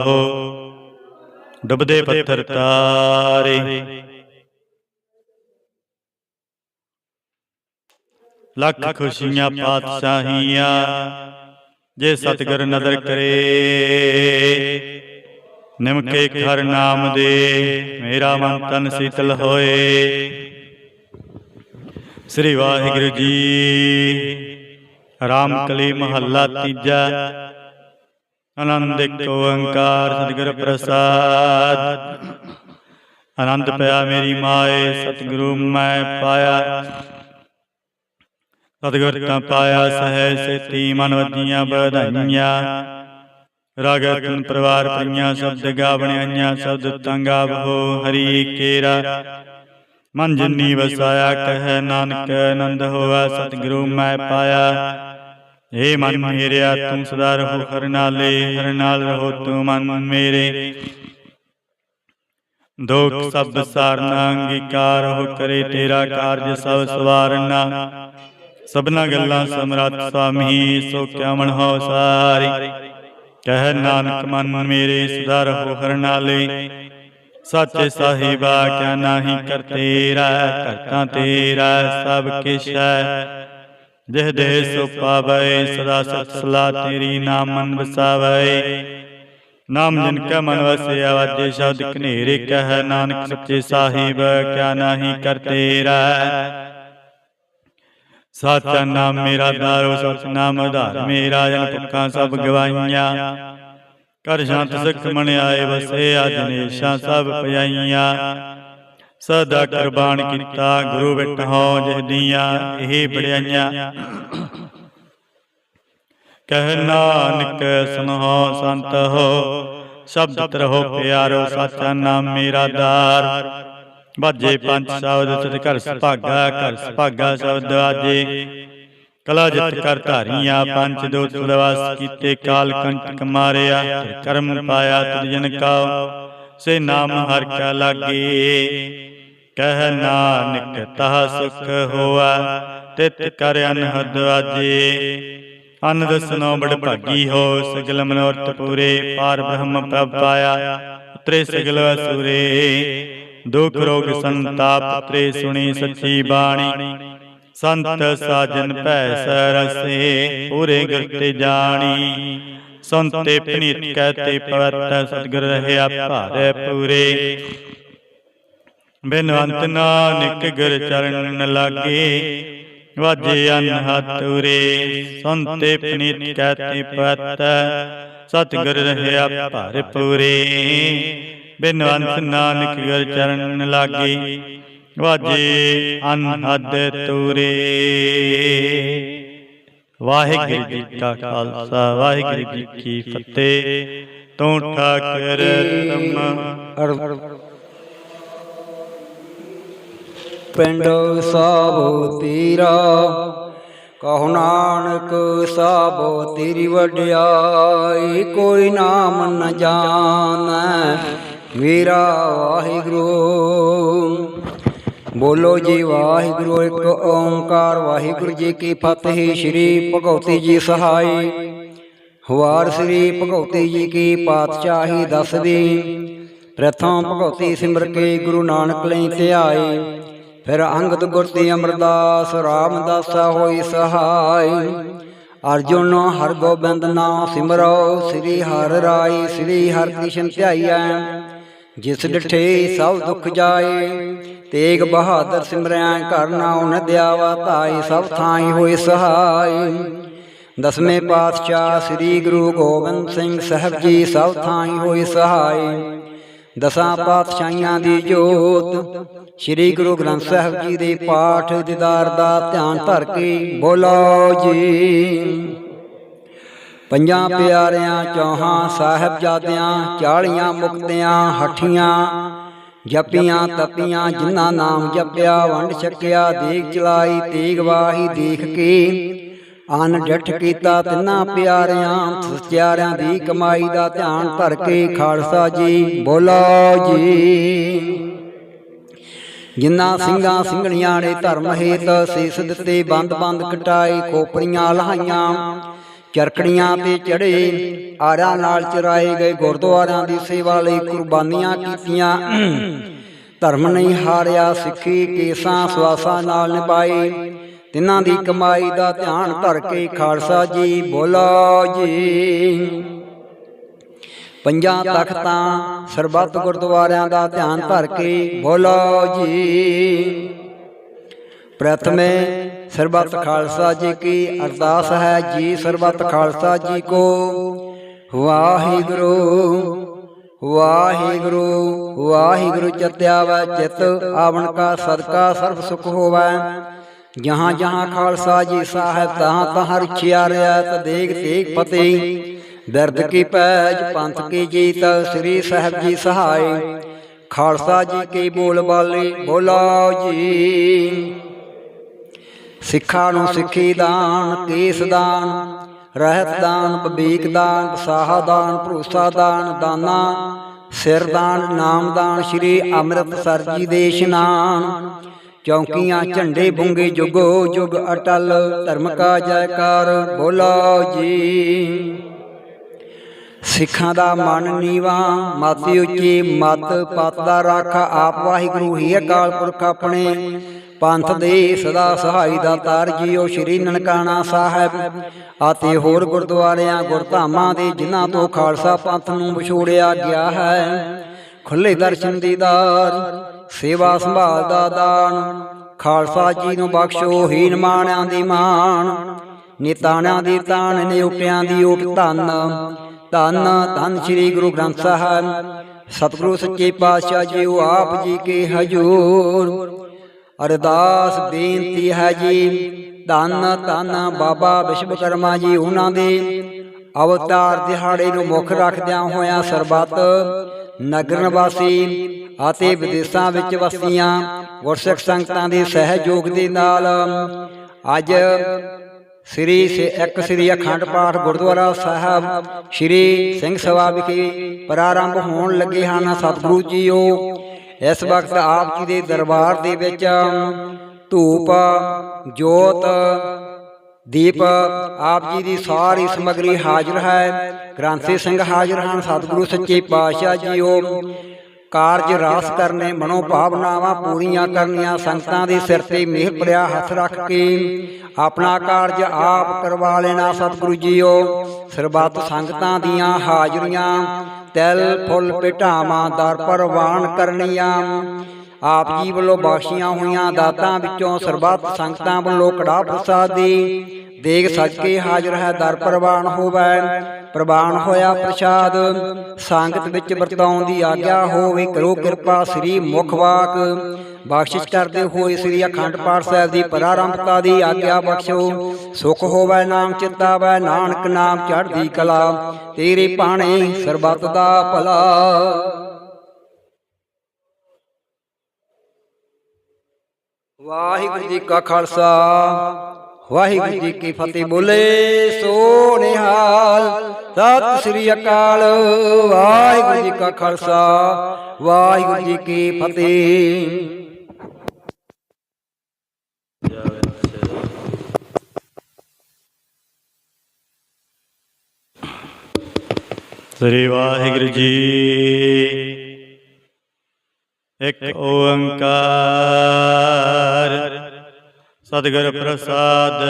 ਹੋ ਡੁੱਬਦੇ ਪੱਥਰ ਤਾਰੇ। ਲੱਖ ਖੁਸ਼ੀਆਂ ਪਾਤਸ਼ਾਹੀਆਂ, ਜੇ ਸਤਿਗੁਰ ਨਦਰ ਕਰੇ, ਨਿਮਕੇ ਖਰ ਨਾਮ ਦੇ, ਮੇਰਾ ਮਨ ਤਨ ਸੀਤਲ ਹੋਏ। ਸ੍ਰੀ ਵਾਹਿਗੁਰੂ ਜੀ ਰਾਮ ਕਲੀ ਮਹੱਲਾ ਤੀਜਾ। ਆਨੰਦ ਇੱਕ ਓੰਕਾਰ ਸਤਿਗੁਰ ਪ੍ਰਸਾਦ। ਆਨੰਦ ਪਿਆ ਮੇਰੀ ਮਾਏ, ਸਤਿਗੁਰੂ ਮੈਂ ਪਾਇਆ। ਸਤਿਗੁਰ ਤਾਂ ਪਾਇਆ ਸਹਿ ਸੇਤੀ, ਮਨ ਵਧੀਆਂ ਵਧਾਈਆਂ। ਰਾਗਤਨ ਪਰਿਵਾਰ ਪਈਆਂ ਸ਼ਬਦ ਗਾਵਣੀਆਂ ਸ਼ਬਦ ਤੰਗਾਵ ਹੋ ਹਰੀ ਕੇਰਾ। ਮਨ ਜਿਨੀ ਵਸਾਇਆ, ਕਹੈ ਨਾਨਕ ਆਨੰਦ ਹੋਆ, ਸਤਿਗੁਰੂ ਮੈਂ ਪਾਇਆ। ਏ ਮਨ ਮੇਰਿਆ, ਤੂੰ ਸਦਾ ਰਹੋ, ਹਰ ਨਾਲੇ, ਹਰ ਨਾਲ ਰਹੋ, ਤੂੰ ਮਨ ਮੇਰੇ। ਦੁਖ ਸਭ ਸਾਰਨਾ, ਅੰਗੀਕਾਰ ਹੋ ਕਰੇ ਤੇਰਾ ਕਾਰਜ ਸਭ ਸਵਾਰਨਾ। ਸਭਨਾ ਗੱਲਾਂ ਸਮਰੱਥ ਸੁਆਮੀ ਸੋ ਕਿਆ ਮਨ ਹੋ ਸਾਰੀ। ਕਹਿ ਨਾਨਕ, ਮਨ ਮੇਰੇ, ਸਦਾ ਰਹੋ, ਹਰ ਨਾਲੇ। ਸੱਚੇ ਸਾਹਿਬਾ, ਕਿਆ ਨਾਹੀ ਕਰ ਤੇਰਾ ਕਰਤਾ ਤੇਰਾ, ਸਭ ਕਿਛ। ਹੈ ਜਿਹ ਦੇਹ ਸੋ ਪਾਵੈ, ਸਦਾ ਸਤ ਸਲਾ ਤੇਰੀ ਨਾਮ ਮਨ ਵਸਾਵੈ। ਨਾਮ ਜਿਨ ਕੈ ਮਨ ਵਸਿਆ, ਵਾਜੇ ਸ਼ਬਦ ਕਨੇਰੇ ਕਹਿ। ਨਾਨਕ ਸੱਚੇ ਸਾਹਿਬ, ਕਿਆ ਨਾਹੀ ਕਰ ਤੇਰਾ। ਸਾਚਾ ਨਾਮ ਮੇਰਾ ਦਾਰੋ, ਸਚ ਨਾਮ ਆਧਾਰ ਮੇਰਾ। ਜਨ ਭੁੱਖਾਂ ਸਭ ਗਵਾਈਆਂ ਕਰ ਸ਼ਾਂਤ ਸਿੱਖ ਮਨ ਆਏ ਵਸੇ ਅਜਨੇਸ਼ਾਂ ਸਭ ਪਜਾਈਆਂ। ਸਦਾ ਕੁਰਬਾਨ ਕੀਤਾ, ਗੁਰੂ ਬਿਟ ਹੋ ਜਿਹਦੀਆਂ ਇਹ ਬੜਾਈਆਂ ਕਹਿ ਨਾਨਕ ਸੁਨੋ ਸੰਤ ਹੋ, ਸ਼ਬਦ ਤਰਹੁ ਪਿਆਰੋ ਸਾਚਾ ਨਾਮ ਮੇਰਾ ਦਾਰ ਬਾਜੇ ਪੰਜ ਸ਼ਬਦ ਸਤ ਘਰ ਸੁਭਾਗਾ ਘਰ ਸੁਭਾਗਾ ਸ਼ਬਦ ਆਜੇ। ਕਲਾ ਜਿਤ ਕਰ ਧਾਰੀਆਂ, ਪੰਜ ਦੋ ਤੁਲਵਾਸ ਕੀਤੇ, ਕਾਲ ਕੰਟਕ ਮਾਰਿਆ ਕਰਮ ਪਾਇਆ, ਤੁਧ ਜਨ ਕਾ ਸੇ ਨਾਮ ਹਰ ਕਾ ਲਾਗੇ। ਕਹਿ ਨਾਨਕ ਤਹ ਸੁਖ ਹੋਆ, ਤਿਤ ਕਰ ਅਨਹਦ ਆਜੇ। ਅਨ ਦਸਨੋ ਬੜ ਭਾਗੀ ਹੋ, ਸਗਲ ਮਨੋਰਥ ਪੂਰੇ, ਪਾਰ ਬ੍ਰਹਮ ਪ੍ਰਭ ਪਾਇਆ, ਉਤਰੇ ਸਗਲ ਅਸੁਰੇ। ਦੁਖ ਰੋਗ ਸੰਤਾਪ ਉਤਰੇ ਸੁਣੀ ਸੱਚੀ ਬਾਣੀ। ਸੰਤ ਸਾਜਨ ਭੈ ਸਰਸੇ ਪੂਰੇ ਗੁਰਤੇ ਜਾਣੀ। ਸੰਤੇ ਪਨੀਤ ਕਹਤੇ ਪਵਤ ਸਤਿਗੁਰ ਰਹਿਆ ਭਾਰੇ ਪੂਰੇ। ਬਿਨਵੰਤ ਨਾਨਕ ਗੁਰ ਚਰਨ ਲਾਗੇ, ਵਾਜੇ ਅਨਹਤ ਉਰੇ, ਸੰਤੇ ਪਨੀਤ ਕਹਤੇ ਪਵਤ ਸਤਿਗੁਰ ਰਹਿਆ ਭਾਰੇ ਪੂਰੇ। ਬਿਨਵੰਤ ਨਾਨਕ ਗੁਰ ਚਰਨ ਲਾਗੇ, ਵਾਜੇ ਅਨਹਦ ਤੂਰੇ। ਵਾਹਿਗੁਰੂ ਜੀ ਕਾ ਖਾਲਸਾ, ਵਾਹਿਗੁਰੂ ਜੀ ਕੀ ਫਤਿਹ। ਤੂੰ ਠਾਕਰ ਤਮ ਪਿੰਡ ਸਾਬੋ ਤੇਰਾ, ਕਹੋ ਨਾਨਕ ਸਾਬੋ ਤੇਰੀ ਵਡਿਆਈ, ਕੋਈ ਨਾਮ ਨ ਜਾਣੈ, ਮੇਰਾ ਵਾਹਿਗੁਰੂ। ਬੋਲੋ ਜੀ ਵਾਹਿਗੁਰੂ, ਇੱਕ ਓੰਕਾਰ, ਵਾਹਿਗੁਰੂ ਜੀ ਕੀ ਫਤਿਹ, ਸ੍ਰੀ ਭਗਉਤੀ ਜੀ ਸਹਾਈ। ਵਾਰ ਸ੍ਰੀ ਭਗਉਤੀ ਜੀ ਕੀ ਪਾਤਸ਼ਾਹੀ ਦੱਸਦੀ, ਪ੍ਰਥਮ ਭਗਉਤੀ ਸਿਮਰ ਕੇ ਗੁਰੂ ਨਾਨਕ ਲਈ ਧਿਆਏ ਫਿਰ ਅੰਗਦ ਗੁਰ ਤੇ ਅਮਰਦਾਸ, ਰਾਮਦਾਸਾ ਹੋਈ ਸਹਾਈ। ਅਰਜੁਨ ਹਰ ਗੋਬਿੰਦ ਨਾਮ ਸਿਮਰੋ, ਸ੍ਰੀ ਹਰਿ ਰਾਈ, ਸ੍ਰੀ ਹਰਿ ਕ੍ਰਿਸ਼ਨ ਧਿਆਈਐ। ਜਿਸ ਡਠੇ ਸਭ ਦੁੱਖ ਜਾਏ, ਤੇਗ ਬਹਾਦਰ ਸਿਮਰਿਆ ਘਰ ਨਾਉ ਨਦਿਆਵਾ ਧਾਈ ਸਭ ਥਾਈ ਹੋਏ ਸਹਾਈ। ਦਸਵੇਂ ਪਾਤਸ਼ਾਹ ਸ੍ਰੀ ਗੁਰੂ ਗੋਬਿੰਦ ਸਿੰਘ ਸਾਹਿਬ ਜੀ ਸਭ ਥਾਈ ਹੋਏ ਸਹਾਈ। ਦਸਾਂ ਪਾਤਸ਼ਾਹੀਆਂ ਦੀ ਜੋਤ। ਸ੍ਰੀ ਗੁਰੂ ਗ੍ਰੰਥ ਸਾਹਿਬ ਜੀ ਦੇ ਪਾਠ ਦੀਦਾਰ ਦਾ ਧਿਆਨ ਧਰ ਕੇ ਬੋਲੋ ਜੀ। ਪੰਜਾਂ ਪਿਆਰਿਆਂ ਚੌਹਾਂ ਸਾਹਿਬਜ਼ਾਦਿਆਂ ਚਾਲੀਆਂ ਮੁਕਤਿਆਂ ਹਠੀਆਂ ਜਪੀਆਂ ਤਪੀਆਂ ਜਿਨ੍ਹਾਂ ਨਾਮ ਜਪਿਆ ਵੰਡ ਛਕਿਆ ਦੇਖ ਚਲਾਈ ਤੀਗ ਵਾਹੀ ਦੇਖ ਕੇ ਅਨ ਡਠ ਕੀਤਾ ਤਿੰਨਾਂ ਪਿਆਰਿਆਂ ਸਚਿਆਰਿਆਂ ਦੀ ਕਮਾਈ ਦਾ ਧਿਆਨ ਧਰ ਕੇ ਖਾਲਸਾ ਜੀ ਬੋਲੋ ਜੀ। ਜਿਨ੍ਹਾਂ ਸਿੰਘਾਂ ਸਿੰਘਣੀਆਂ ਨੇ ਧਰਮ ਹੇਤ ਸੀਸ ਦਿੱਤੇ ਬੰਦ ਬੰਦ ਕਟਾਈ ਖੋਪਰੀਆਂ ਲਹਾਈਆਂ ਚਰਕੜੀਆਂ ਤੇ ਚੜੇ ਆਰਿਆਂ ਨਾਲ ਚਰਾਏ ਗਏ ਗੁਰਦੁਆਰਿਆਂ ਦੀ ਸੇਵਾ ਲਈ ਕੁਰਬਾਨੀਆਂ ਕੀਤੀਆਂ। ਧਰਮ ਨਹੀਂ ਹਾਰਿਆ ਸਿੱਖੀ ਕੇਸਾਂ ਸਵਾਸਾਂ ਨਾਲ ਨਿਭਾਈ ਤਿਨਾਂ ਦੀ ਕਮਾਈ ਦਾ ਧਿਆਨ ਧਰ ਕੇ ਖਾਲਸਾ ਜੀ ਬੋਲੋ ਜੀ। ਪੰਜਾਂ ਤਖਤਾਂ ਸਰਬੱਤ ਗੁਰਦੁਆਰਿਆਂ ਦਾ ਧਿਆਨ ਧਰ ਕੇ ਬੋਲੋ ਜੀ। ਪ੍ਰਥਮੇ ਸਰਬੱਤ ਖਾਲਸਾ ਜੀ ਕੀ ਅਰਦਾਸ ਹੈ ਜੀ ਸਰਬੱਤ ਖਾਲਸਾ ਜੀ ਕੋ। ਵਾਹਿਗੁਰੂ ਵਾਹਿਗੁਰੂ ਵਾਹਿਗੁਰੂ ਚਤਿਆ ਵੈ ਚਿਤ ਆਵਣ ਕਾ ਸਦਕਾ ਸਰਬ ਸੁਖ ਹੋਵੈ। ਜਹਾਂ ਜਹਾਂ ਖਾਲਸਾ ਜੀ ਸਾਹਿਬ ਤਹਾਂ ਤਹਾਂ ਰਚਿਆ ਰਿਆ ਤ ਦੇਖ ਦੇਖ ਪਤੇ। ਦਰਦ ਕੀ ਪੈਜ ਪੰਥ ਕੀ ਜੀਤ ਸ੍ਰੀ ਸਾਹਿਬ ਜੀ ਸਹਾਈ। ਖਾਲਸਾ ਜੀ ਕੀ ਬੋਲ ਬਾਲੇ ਬੋਲਾ ਜੀ। ਸਿੱਖਾਂ ਨੂੰ ਸਿੱਖੀ ਦਾਨ ਕੇਸ ਦਾਨ ਰਹਿਤ ਦਾਨ ਬਬੀਕ ਦਾਨ ਵਸਾਹਾ ਦਾਨ ਭਰੋਸਾ ਦਾਨ ਦਾਨਾ ਸਿਰ ਦਾਨ ਨਾਮ ਦਾਨ ਸ੍ਰੀ ਅੰਮ੍ਰਿਤਸਰ ਜੀ ਦੇ ਇਸ਼ਨਾਨ। ਚੌਂਕੀਆਂ ਝੰਡੇ ਬੁੰਗੇ ਜੁਗੋ ਜੁਗ ਅਟਲ ਧਰਮ ਕਾ ਜੈਕਾਰ ਬੋਲਾ ਜੀ। ਸਿੱਖਾਂ ਦਾ ਮਨ ਨੀਵਾ ਮਤ ਉੱਚੀ ਮਤ ਪਤ ਦਾ ਰਾਖਾ ਆਪ ਵਾਹਿਗੁਰੂ ਹੀ ਅਕਾਲ ਪੁਰਖ ਆਪਣੇ। ਪੰਥ ਦੇ ਸਦਾ ਸਹਾਈ ਦਾ ਤਾਰ ਜੀਓ ਸ਼੍ਰੀ ਨਨਕਾਣਾ ਸਾਹਿਬ। ਅਤੇ ਹੋਰ ਗੁਰਦੁਆਰਿਆਂ ਗੁਰਧਾਮਾਂ ਦੇ ਜਿਨ੍ਹਾਂ ਤੋਂ ਖਾਲਸਾ ਪੰਥ ਨੂੰ ਵਿਛੋੜਿਆ ਗਿਆ ਹੈ। ਖੁੱਲੇ ਦਰਸ਼ਨ ਦੀਦਾਰ ਸੇਵਾ ਸੰਭਾਲ ਦਾ ਦਾਨ, ਖਾਲਸਾ ਜੀ ਨੂੰ ਬਖਸ਼ੋ, ਹੀਨ ਮਾਣਿਆਂ ਦੀ ਮਾਣ ਨਿਤਾਣਿਆਂ ਦੀ ਤਾਣ ਨਿਉਟਿਆਂ ਦੀ ਓਟ ਧੰਨ ਧੰਨ ਧੰਨ ਸ੍ਰੀ ਗੁਰੂ ਗ੍ਰੰਥ ਸਾਹਿਬ। ਸਤਿਗੁਰੂ ਸੱਚੇ ਪਾਤਸ਼ਾਹ ਜੀ ਜੀਓ, ਆਪ ਜੀ ਕੇ ਹਜੂਰ। ਅਰਦਾਸ ਬੇਨਤੀ ਹੈ ਜੀ, ਧੰਨ ਧੰਨ ਬਾਬਾ ਵਿਸ਼ਵਕਰਮਾ ਜੀ ਉਹਨਾਂ ਦੇ। ਅਵਤਾਰ ਦਿਹਾੜੇ ਨੂੰ ਮੁੱਖ ਰੱਖਦਿਆਂ ਹੋਇਆਂ ਸਰਬੱਤ ਨਗਰ ਨਿਵਾਸੀ ਅਤੇ ਵਿਦੇਸ਼ਾਂ ਵਿੱਚ ਵਸਦੀਆਂ ਗੁਰਸਿੱਖ ਸੰਗਤਾਂ ਦੇ ਸਹਿਯੋਗ ਦੇ ਨਾਲ ਅੱਜ ਸ੍ਰੀ ਸੇ ਇੱਕ ਸ੍ਰੀ ਅਖੰਡ ਪਾਠ ਗੁਰਦੁਆਰਾ ਸਾਹਿਬ ਸ੍ਰੀ ਸਿੰਘ ਸਭਾ ਵਿਖੇ ਪ੍ਰਾਰੰਭ ਹੋਣ ਲੱਗੇ ਹਨ। ਸਤਿਗੁਰੂ ਜੀਓ, ਇਸ ਵਕਤ ਆਪ ਜੀ ਦੇ ਦਰਬਾਰ ਦੇ ਵਿੱਚ ਧੂਪ, ਜੋਤ, ਦੀਪ ਆਪ ਜੀ ਦੀ ਸਾਰੀ ਸਮਗਰੀ ਹਾਜ਼ਰ ਹੈ। ਗ੍ਰੰਥੀ ਸਿੰਘ ਹਾਜ਼ਰ ਹਨ ਸਤਿਗੁਰੂ ਸੱਚੇ ਪਾਤਸ਼ਾਹ ਜੀਓ। ਕਾਰਜ ਰਾਸ ਕਰਨੇ ਮਨੋ ਭਾਵਨਾਵਾਂ ਪੂਰੀਆਂ ਕਰਨੀਆਂ ਸੰਗਤਾਂ ਦੇ ਸਿਰ ਤੇ ਮਿਹਰ ਭਰਿਆ ਹੱਥ ਰੱਖ ਕੇ। ਆਪਣਾ ਕਾਰਜ ਆਪ ਕਰਵਾ ਲੈਣਾ ਸਤਿਗੁਰੂ ਜੀਓ। ਸਰਬੱਤ ਸੰਗਤਾਂ ਦੀਆਂ ਹਾਜ਼ਰੀਆਂ ਤਿਲ ਫੁੱਲ ਪਿਟਾਵਾਂ ਦਰ ਪ੍ਰਵਾਨ ਕਰਨੀਆਂ। ਆਪ ਜੀ ਵੱਲੋਂ ਬਖਸ਼ੀਆਂ ਹੋਈਆਂ ਦਾਤਾਂ ਵਿੱਚੋਂ ਸਰਬੱਤ ਸੰਗਤਾਂ ਵੱਲੋਂ ਕੜਾ ਪ੍ਰਸਾਦ ਦੀ। ਦੇਗ ਸੱਜ ਕੇ ਹਾਜ਼ਰ ਹੈ ਦਰ ਪ੍ਰਵਾਨ ਹੋਵੇ ਪ੍ਰਵਾਨ ਹੋਇਆ ਪ੍ਰਸ਼ਾਦ। ਸੰਗਤ ਵਿੱਚ ਵਰਤਾਉਣ ਦੀ ਆਗਿਆ ਹੋਵੇ ਕਰੋ ਕਿਰਪਾ ਸ੍ਰੀ ਮੁਖ ਵਾਕ। ਬਖਸ਼ਿਸ਼ ਕਰਦੇ ਹੋਏ ਸ੍ਰੀ ਅਖੰਡ ਪਾਠ ਸਾਹਿਬ ਦੀ ਪ੍ਰਾਰੰਭਤਾ ਦੀ ਆਗਿਆ ਬਖਸ਼ੋ। ਸੁਖ ਹੋਵੇ ਨਾਮ ਚਿੰਤਾਵੇ ਨਾਨਕ ਨਾਮ ਚੜ੍ਹਦੀ ਕਲਾ। ਤੇਰੇ ਪਾਣੇ ਸਰਬੱਤ ਦਾ ਭਲਾ। ਵਾਹਿਗੁਰੂ ਜੀ ਕਾ ਖਾਲਸਾ। ਵਾਹਿਗੁਰੂ ਜੀ ਕੀ ਫਤਿਹ ਬੋਲੇ ਸੋ ਨਿਹਾਲ ਸਤਿ ਸ੍ਰੀ ਅਕਾਲ। ਵਾਹਿਗੁਰੂ ਜੀ ਕਾ ਖਾਲਸਾ। ਵਾਹਿਗੁਰੂ ਜੀ ਕੀ ਫਤਿਹ। ਸ੍ਰੀ ਵਾਹਿਗੁਰੂ ਜੀ। ਇੱਕ ਓੰਕਾਰ। ਸਤਿਗੁਰ ਪ੍ਰਸਾਦ।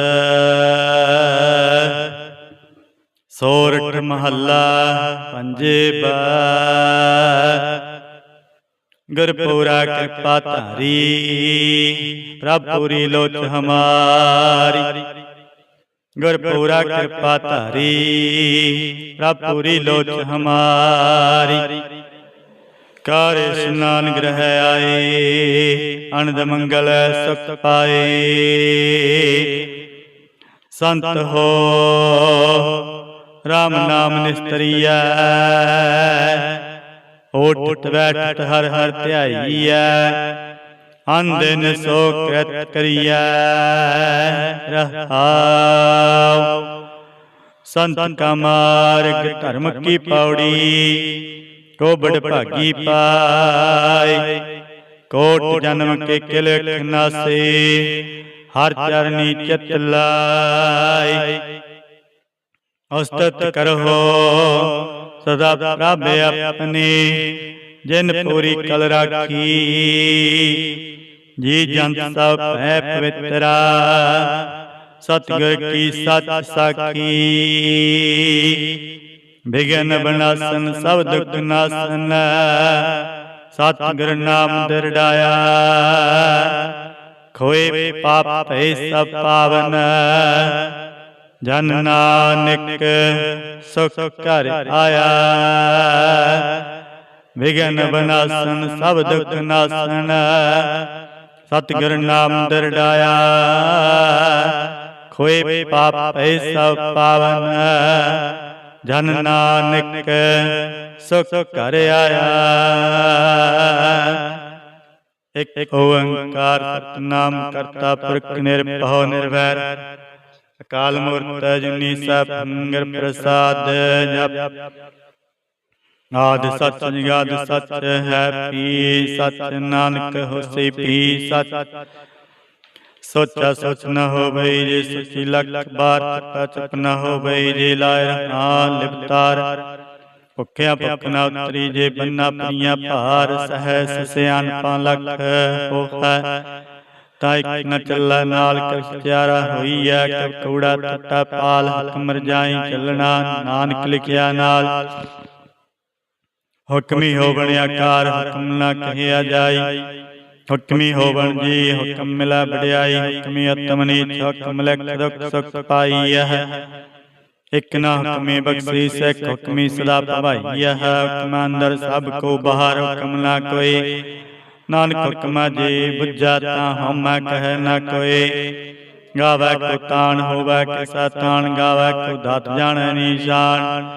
ਸੋਰਠ ਮਹੱਲਾ ਪੰਜੇਬਾ ਗੁਰਪੂਰਾ ਕਿਰਪਾ ਧਾਰੀ ਪ੍ਰਭ ਪੂਰੀ ਲੋਚ ਹਮਾਰੀ। ਗੁਰਪੂਰਾ ਕਿਰਪਾ ਧਾਰੀ ਪ੍ਰਭ ਪੂਰੀ ਲੋਚ ਹਮਾਰੀ। ਕਰ ਇਸ਼ਨਾਨ ਗ੍ਰਹਿ ਆਏ ਅਨੰਦ ਮੰਗਲ ਸੁਖ ਪਾਏ। ਸੰਤ ਹੋ RAM ਨਾਮ ਨਿਸਤਰੀਐ। ਓਟ ਬੈਠ ਹਰ ਹਰ ਧਿਆਈਐ। ਅੰਦਨ ਸੋ ਕਿਰਤ ਕਰੀਐ। ਰਹਾਉ। ਸੰਤ ਕਾ ਮਾਰਗ ਧਰਮ ਕੀ ਪੌੜੀ। ਕੋਬੜ ਭਾਗੀ ਪਾਏ ਕੋਟ ਜਨਮ ਕੇ ਕਿਲਖ ਨਾਸੇ ਹਰ ਚਰਨੀ ਚਿਤ ਲਾਏ ਉਸਤਤ ਕਰੋ ਸਦਾ ਪ੍ਰਭ ਆਪਣੀ ਜਿਨ ਪੂਰੀ ਕਲ ਰਾਖੀ ਜੀ ਜੰਤ ਸਭ ਭੈ ਪਵਿੱਤਰਾ ਸਤਿਗੁਰ ਕੀ ਸੱਚ ਸਾਖੀ ਬਿਗਨ ਬਨਾਸਨ, ਸਭ ਦੁਖ ਨਾਸਨ ਸਤਿਗੁਰ ਨਾਮ ਦਰੜਾਇਆ ਖੋਏ ਪਾਪ ਭੈ ਸਭ ਪਾਵਨ ਜਨ ਨਾਨਕ, ਸੁਖ ਘਰ ਆਇਆ। ਵਿਗਨ ਬਨਾਸਨ, ਸਭ ਦੁਖ ਨਾਸਨ ਸਤਿਗੁਰ ਨਾਮ ਦਰੜਾਇਆ ਖੋਏ ਪਾਪ ਭੈ ਸਭ ਪਾਵਨ ਜਨ ਨਾਨਕ ਸੁਖ ਘਰ ਆਇਆ। ਇਕ ਓੰਕਾਰ ਸਤਨਾਮ ਕਰਤਾ ਪੁਰਖ ਨਿਰਭਉ ਨਿਰਵੈਰ। ਅਕਾਲ ਮੂਰਤ ਅਜੂਨੀ ਸਤਿੰਗਰ ਪ੍ਰਸਾਦ ਜਪ। ਆਦ ਸੱਚ ਜਗਾਦ ਸੱਚ ਹੈ ਪੀ, ਸੱਚ ਨਾਨਕ ਹੋਸੀ ਪੀ, ਸੱਚ ਸੋਚਾ ਸੋਚ ਨ ਹੋਵੇ ਜੇ, ਸੱਚੀ ਲਖ ਬਾਰ ਚਪਾ ਚਪ ਨ ਹੋਵੇ ਜੇ, ਲਾਇ ਰਹਾ ਲਿਪਤਾਰ ਭੁੱਖਿਆ ਭੁੱਖ ਨਾ ਉਤਰੀ ਜੇ ਬੰਨਾ ਪਈਆਂ ਭਾਰ, ਸਹਿ ਸਿਆਨਪਾਂ ਲਖ ਹੋਹੈ ਤਾਂ ਇੱਕ ਨ ਚੱਲਾ ਨਾਲ ਕਿਸ ਪਿਆਰਾ ਹੋਈਐ ਕਬ ਕੂੜਾ ਟੁੱਟਾ ਪਾਲ ਹੁਕਮ ਰਜਾਈ ਚੱਲਣਾ, ਨਾਨਕ ਲਿਖਿਆ ਨਾਲ। ਹੁਕਮੀ ਹੋ ਬਣਿਆ ਆਕਾਰ ਹੁਕਮ ਨਾ ਕਹਿਆ ਜਾਈ। ਹੁਕਮੀ ਹੋਵਣ ਜੀ ਹੁਕਮ ਮਿਲਾ ਵਡਿਆਈ ਹੁਕਮੀ ਅਤਮ ਨੀਚ ਹੁਕਮ ਲਿਖ ਦੁਖ ਸੁਖ ਪਾਈਐ ਇਕ ਨਾ ਹੁਕਮੀ ਬਖਸ਼ੀ ਸਿਖ ਹੁਕਮੀ ਸਦਾ ਭਵਾਈਐ ਹੁਕਮ ਅੰਦਰ ਸਭ ਕੋ ਬਾਹਰ ਹੁਕਮ ਨਾ ਕੋਈ। ਨਾਨਕ ਹੁਕਮਾ ਜੀ ਬੁੱਝਾ ਤਾਂ ਹਉਮੈ ਕਹਿ ਨਾ ਕੋਈ। ਗਾਵੇ ਕੋ ਤਾਣ ਹੋਵੇ ਕਿਸਾ ਤਾਣ ਗਾਵੇ ਕੋ ਦਾਤ ਜਾਣੈ ਨੀਸ਼ਾਨ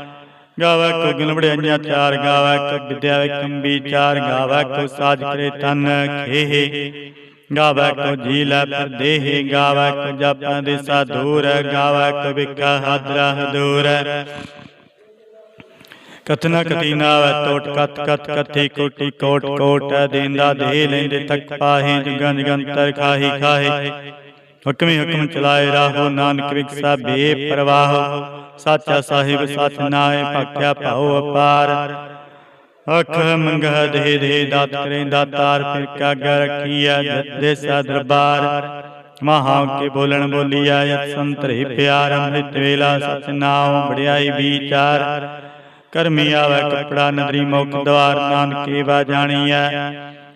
ਗਾਵੇ ਕੋ ਗੁਣ ਚਾਰ, ਗਾਵੇ ਕੋ ਵਿਦਿਆ ਵਿਕਮ ਵਿਚਾਰ ਗਾਵੇ ਕੋ ਸਾਜ ਕਰੇ ਤਨ ਖੇਹ। ਗਾਵੇ ਕੋ ਜੀ ਲੈ ਗਾਵੇ ਕੋ ਜਪਾਂ ਦੇ ਸਾਧੂਰ ਗਾਵੇ ਕੋ ਵਿਕਾ ਹਾਦਰਾ ਹਦੂਰ ਕਤਨਾ ਕਤੀ ਨਾਵੈ ਟੋਟ ਕਤ ਕਤ ਕਤੀ ਕੋਟੀ ਕੋਟ ਕੋਟ, ਦੇਂਦਾ ਦੇ ਲੈਂਦੇ ਤੱਕ ਪਾਹੇ ਜੁਗਾਂ ਜਗੰਤਰ ਖਾਹੀ ਖਾਹੇ। ਹੁਕਮੀ ਹੁਕਮ ਚਲਾਏ ਰਾਹੋ ਨਾਨਕ ਵਿਕਸਾ ਬੇ ਪ੍ਰਵਾਹ ਸਾਚਾ ਸਾਹਿਬ, ਸਚ ਨਾਏ ਭਾਖਿਆ ਭਾਉ ਅਪਾਰ। ਅਖ ਮੰਗਹ ਦੇ ਦੇ ਦਾਤ ਕਰੇ ਦਾਤਾਰ, ਫਿਰ ਕਾਗਾ ਰਖੀਆ ਜਦੇ ਸਾ ਦਰਬਾਰ। ਮਹਾ ਕੇ ਬੋਲਣ ਬੋਲੀਆ ਯਤ ਸੰਤਰੇ ਪਿਆਰ, ਅੰਮ੍ਰਿਤ ਵੇਲਾ ਸਚ ਨਾਮ ਬੜਿਆਈ ਵਿਚਾਰ। ਕਰਮੀ ਆਵੇ ਕਪੜਾ ਨਦਰੀ ਮੁਖ ਦਵਾਰ, ਨਾਨਕੇ ਵਾ ਜਾਣੀਐ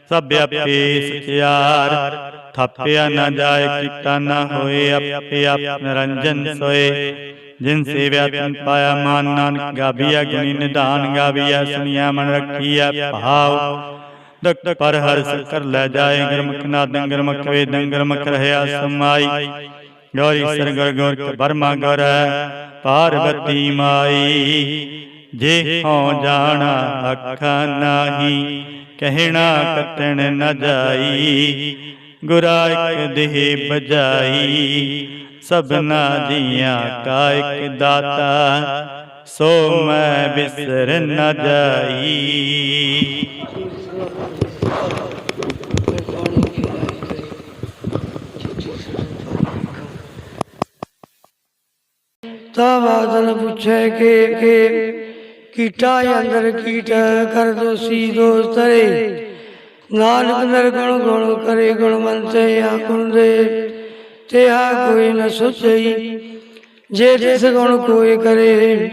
ਸਭ ਆਪੇ ਸਚਿਆਰ ਥਾਪਿਆ ਨਾ ਜਾਏ ਕੀਤਾ ਨਾ ਹੋਏ, ਆਪੇ ਆਪ ਨਿਰੰਜਨ ਸੋਏ। ਜਿਨ ਸੇਵਿਆ ਤਿਨ ਪਾਇਆ ਮਾਨ ਨਾਨਕ ਗਾਬੀਆ ਗੁਣੀ ਨਿਧਾਨ ਗਾਬੀਆ ਸੁਨਿਆ ਮਨ ਰੱਖੀਆ ਭਾਵ ਦਕ ਪਰ ਹਰ ਕਰ ਲੈ ਜਾਏ, ਗਰਮਖ ਨਾ ਦੰਗਰਮਖ ਵੇ ਦੰਗਰਮਖ ਰਹਿਆ ਸਮਾਈ। ਗੌਰੀ ਸਰ ਗੁਰ ਗੁਰ ਬਰਮਾ ਗੁਰ ਪਾਰਵਤੀ ਮਾਈ। ਜੇ ਹਉ ਜਾਣਾ ਅੱਖਾਂ ਨਾਹੀ, ਕਹਿਣਾ ਕਤਣ ਨ ਜਾਈ। ਗੁਰਾ ਇਕ ਦੇਹ ਬਜਾਈ ਸਭਨਾ ਜੀਆਂ ਕਾ ਇਕ ਦਾਤਾ ਸੋ ਮੈਂ ਬਿਸਰ ਨ ਜਾਈ ਤਾ ਬਾਦਲ ਪੁੱਛੇ ਕਿ ਕਿ ਕੀਟਾ ਅੰਦਰ ਕੀਟ ਕਰ ਦੋਸੀ ਦੋਸ ਤਰੇ ਨਾਨਕ ਨਿਰਗੁਣ ਗੁਣ ਕਰੇ ਗੁਣਵੰਤੇ ਆ ਗੁਣ ਦੇ, ਤੇ ਆ ਕੋਈ ਨ ਸੁਚਈ ਜੇ ਜਿਸ ਗੁਣ ਕੋਈ ਕਰੇ,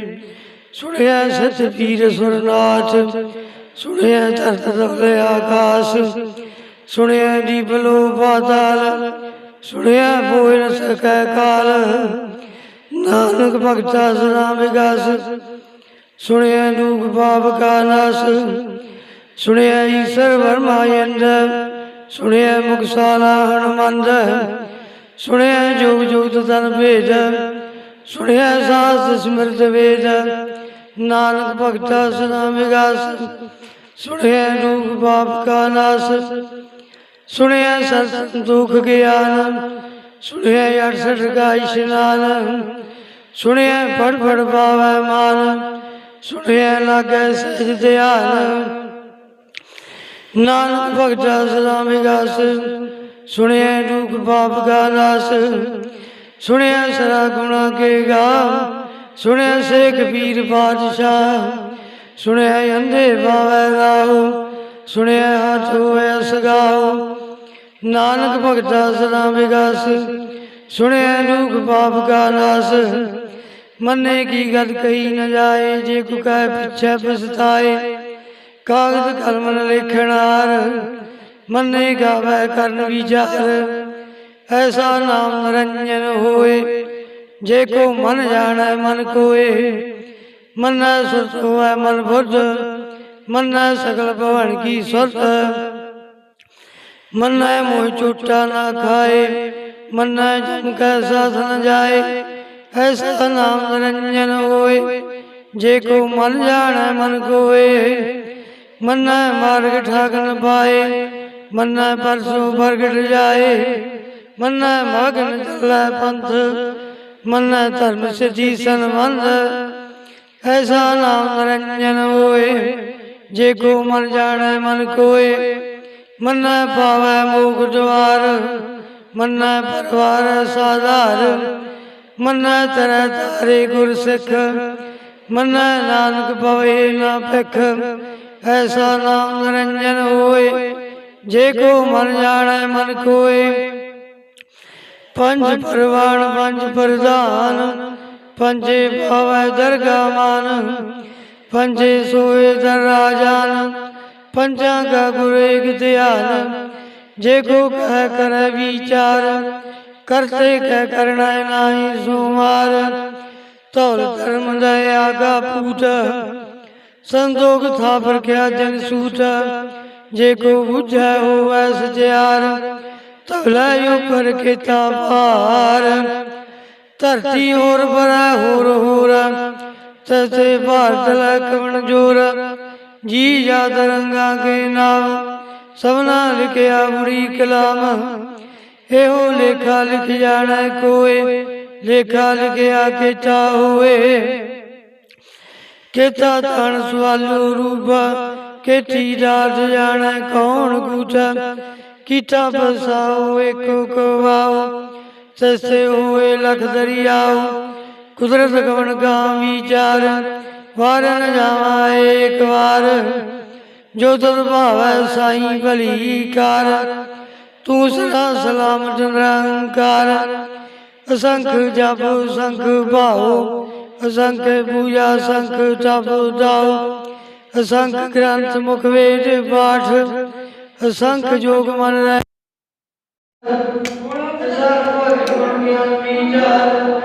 ਸੁਣਿਆ ਸਤ ਪੀਰ ਸੁਰਨਾਥ, ਸੁਣਿਆ ਧਰਤ ਤਲੇ ਆਕਾਸ਼, ਸੁਣਿਆ ਦੀਪ ਲੋ ਪਾਤਾਲ ਸੁਣਿਆ ਬੋਇ ਨ ਸਕੈ ਕਾਲ। ਨਾਨਕ ਭਗਤਾ ਸਦਾ ਵਿਗਾਸ ਸੁਣਿਆ ਦੂਖ ਪਾਪ ਕਾ ਨਾਸ ਸੁਣਿਆ ਈਸ਼ਰ ਵਰਮਾਇੰਦ ਸੁਣਿਆ ਮੁਕਸਾਲਾ ਹਨਮੰਦ, ਸੁਣਿਆ ਜੋਗ ਜੋਗ ਤਨ ਭੇਦ ਸੁਣਿਆ ਸਾਸ ਸਮਰਤ ਵੇਦ, ਨਾਨਕ ਭਗਤਾ ਸਦਾ ਵਿਗਾਸ, ਸੁਣਿਆ ਦੁਖ ਪਾਪ ਕਾ ਨਾਸ, ਸੁਣਿਆ ਸਤ ਦੁਖ ਗਿਆਨ, ਸੁਣਿਆ 68 ਕਾ ਇਸ਼ਨਾਨ, ਸੁਣਿਆ ਫੜ ਫੜ ਪਾਵੈ ਮਾਨ, ਸੁਣਿਆ ਲਾਗੈ ਸਹਿਜ ਧਿਆਨ ਨਾਨਕ ਭਗਤਾ ਸਦਾ ਵਿਗਾਸ ਸੁਣਿਆ ਦੁਖ ਪਾਪ ਕਾ ਨਾਸ, ਸੁਣਿਆ ਸਰਾ ਗੁਣਾ ਕੇ ਗਾ, ਸੁਣਿਆ ਸੇਖ ਪੀਰ ਬਾਦਸ਼ਾਹ ਸੁਣਿਆ ਅੰਧੇ ਬਾਵੇ ਰਾਹੋ, ਸੁਣਿਆ ਹੱਥ ਹੋਇਆ ਸਗਾਓ ਨਾਨਕ ਭਗਤਾ ਸਦਾ ਵਿਗਾਸ ਸੁਣਿਆ ਦੁਖ ਪਾਪ ਕਾ ਨਾਸ, ਮੰਨੇ ਕੀ ਗਤ ਕਹੀ ਨ ਜਾਏ, ਜੇ ਕੋ ਕਹਿ ਪਿਛੈ ਪਛਤਾਏ ਕਾਗਜ਼ ਕਲਮ ਲਿਖਣਾਰ, ਮੰਨੇ ਗਾਵੇ ਕਰਨ ਵਿਚਾਰ ਐਸਾ ਨਾਮ ਨਿਰੰਜਨ ਹੋਏ, ਜੇ ਕੋ ਮਨ ਜਾਣੈ ਮਨ ਕੋਏ। ਮੰਨੈ ਸੁਰਤ ਹੋਇ ਮਨ ਬੁੱਧ, ਮੰਨੈ ਸਗਲ ਭਵਨ ਕੀ ਸੁਰਤ। ਮੰਨੈ ਮੋਹ ਝੂਠਾ ਨਾ ਖਾਏ, ਮੰਨੈ ਜਮ ਕੈ ਸਾਥ ਜਾਏ। ਐਸਾ ਨਾਮ ਨਿਰੰਜਨ ਹੋਏ, ਜੇ ਕੋ ਮਨ ਜਾਣੈ ਮਨ ਕੋਏ। ਮੰਨੈ ਮਾਰਗ ਠਾਕ ਪਾਏ, ਮੰਨੈ ਪਰਸੋਂ ਪ੍ਰਗਟ ਜਾਏ, ਮੰਨੈ ਮਗਨ ਚੱਲੈ ਪੰਥ, ਮੰਨੈ ਧਰਮ ਸਿਧੀ ਸੰਬੰਧ। ਐਸਾ ਨਾਮ ਨਿਰੰਜਨ ਹੋਏ, ਜੇ ਕੋ ਮਨ ਜਾਣੈ ਮਨ ਕੋਏ, ਮੰਨੈ ਪਾਵੈ ਮੋਖ ਦੁਆਰ, ਮੰਨੈ ਪਰਵਾਰ ਸਾਧਾਰ, ਮੰਨੈ ਤਰੈ ਤਾਰੇ ਗੁਰ ਸਿੱਖ ਮੰਨੈ ਨਾਨਕ ਪਵੇ ਨਾ ਭਿਖ ਐਸਾ ਨਾਮ ਨਿਰੰਜਨ ਹੋਏ, ਜੇ ਕੋ ਮਨ ਜਾਣੈ, ਮਨ ਕੋਏ ਪੰਜ ਪਰਵਾਨ, ਪੰਜ ਪ੍ਰਧਾਨ, ਪੰਜੇ ਭਾਵੈ ਦਰਗਾ ਮਾਨ, ਪੰਜੇ ਸੋਏ ਦਰ ਰਾਜਾਨ, ਪੰਜਾਂ ਕਾ ਗੁਰ ਏਕ ਧਿਆਨ। ਜੇ ਕੋ ਕਹਿ ਕਰੈ ਵਿਚਾਰ, ਕਰਤੇ ਕਹਿ ਕਰਣਾ ਨਾਹੀ ਸੁਮਾਰ ਧੌਲ ਧਰਮ ਦਇਆ ਕਾ ਪੂਤ ਸੰਤੋਖ ਥਾ ਪਰਖਿਆ ਜਨ ਸੂਤ। ਜੇ ਕੋ ਬੁਝੈ ਹੋਵੈ ਸਚਿਆਰ ਤਵਲਾ ਉਪਰ ਕੀਤਾ ਭਾਰ। ਧਰਤੀ ਹੋਰ ਬਰਾ ਹੋਰ ਹੋਰ। ਤਸੇ ਭਾਰਤ ਲੈ ਕਵਣ ਜੋਰ। ਜੀ ਯਾਦ ਰੰਗਾ ਕੇ ਨਾਮ, ਸਭਨਾ ਲਿਖਿਆ ਬੁਰੀ ਕਲਾਮ। ਇਹੋ ਲੇਖਾ ਲਿਖ ਜਾਣਾ ਕੋਏ, ਲੇਖਾ ਲਿਖਿਆ ਕੀਤਾ ਹੋਏ। ਕੇਤਾ ਤਣ ਸਵਾਲੂ ਰੂਪ ਕੇਤੀ ਰਾਤ ਜਾਣੈ ਕੌਣ ਕੂਟਾ ਕੀਤਾ ਬਸਾਓ ਏਕੋ ਕਵਾਓ ਸਸੇ ਹੋਏ ਲਖ ਦਰਿਆਓ। ਕੁਦਰਤ ਗਵਨ ਗਾਵੀ ਚਾਰ ਵਾਰਨ ਜਾਵਾ ਏਕ ਵਾਰ। ਜੋ ਤਦ ਭਾਵੈ ਸਾਈ ਭਲੀ ਕਾਰ, ਤੂੰ ਸਦਾ ਸਲਾਮਤ ਨਿਰੰਕਾਰ। ਅਸੰਖ ਜਪ ਸੰਖ ਭਾਉ ਅਸੰਖ ਪੂਜਾ ਸੰਖ ਤਪ ਦਾਉ ਅਸੰਖ ਗ੍ਰੰਥ ਮੁਖ ਵੇਦ ਪਾਠ। ਅਸੰਖ ਜੋਗ ਮਨ ਰਹਿ ਅਸੰਖ ਭਗਤ ਗਿਆਨ ਵਿਚਾਰ